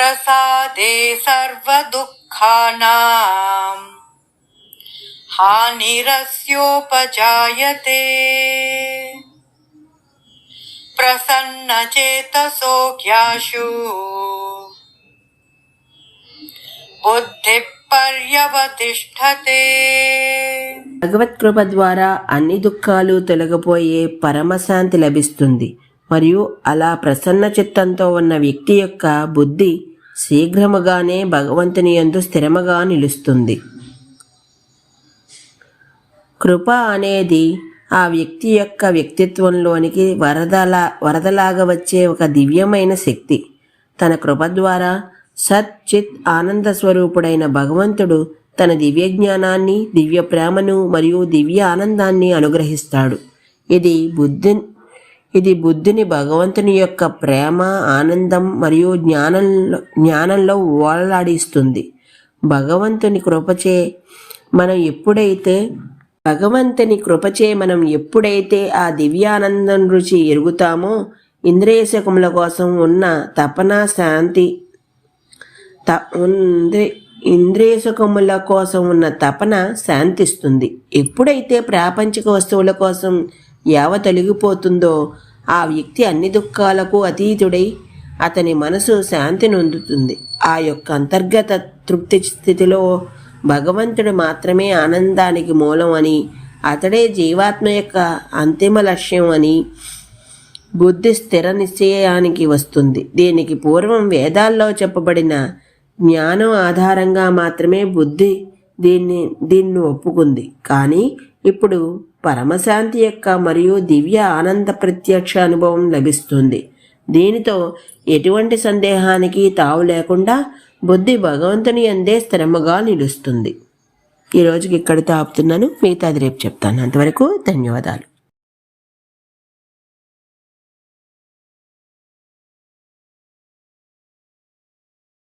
प्रसादे सर्वदुःखानाम् हानिरस्योपजायते प्रसन्नचेतसो ज्ञाशु बुद्धिः पर्यवतिष्ठते భగవత్ కృప ద్వారా అన్ని దుఃఖాలు తొలగిపోయే పరమశాంతి లభిస్తుంది మరియు అలా ప్రసన్న చిత్తంతో ఉన్న వ్యక్తి యొక్క బుద్ధి శీఘ్రముగానే భగవంతుని యందు స్థిరముగా నిలుస్తుంది. కృప అనేది ఆ వ్యక్తి యొక్క వ్యక్తిత్వంలోనికి వరదలా వరదలాగా వచ్చే ఒక దివ్యమైన శక్తి. తన కృప ద్వారా సత్ చిత్ ఆనంద స్వరూపుడైన భగవంతుడు తన దివ్య జ్ఞానాన్ని దివ్య ప్రేమను మరియు దివ్య ఆనందాన్ని అనుగ్రహిస్తాడు. ఇది బుద్ధి ఇది బుద్ధిని భగవంతుని యొక్క ప్రేమ ఆనందం మరియు జ్ఞానంలో జ్ఞానంలో ఓలలాడిస్తుంది. భగవంతుని కృపచే మనం ఎప్పుడైతే భగవంతుని కృపచే మనం ఎప్పుడైతే ఆ దివ్యానందం రుచి ఎరుగుతామో ఇంద్రియ కోసం ఉన్న తపన శాంతి త ఉంది ఇంద్రియ సుఖముల కోసం ఉన్న తపన శాంతిస్తుంది. ఎప్పుడైతే ప్రాపంచిక వస్తువుల కోసం యావ తొలగిపోతుందో ఆ వ్యక్తి అన్ని దుఃఖాలకు అతీతుడై అతని మనసు శాంతి నొందుతుంది. ఆ యొక్క అంతర్గత తృప్తి స్థితిలో భగవంతుడు మాత్రమే ఆనందానికి మూలం అని అతడే జీవాత్మ యొక్క అంతిమ లక్ష్యం అని బుద్ధి స్థిర నిశ్చయానికి వస్తుంది. దీనికి పూర్వం వేదాల్లో చెప్పబడిన జ్ఞానం ఆధారంగా మాత్రమే బుద్ధి దీన్ని దీన్ని ఒప్పుకుంది. కానీ ఇప్పుడు పరమశాంతి యొక్క మరియు దివ్య ఆనంద ప్రత్యక్ష అనుభవం లభిస్తుంది. దీనితో ఎటువంటి సందేహానికి తావు లేకుండా బుద్ధి భగవంతుని అందే స్థిరముగా నిలుస్తుంది. ఈ రోజుకి ఇక్కడితో ఆపుతున్నాను. మిగతాది రేపు చెప్తాను. అంతవరకు ధన్యవాదాలు.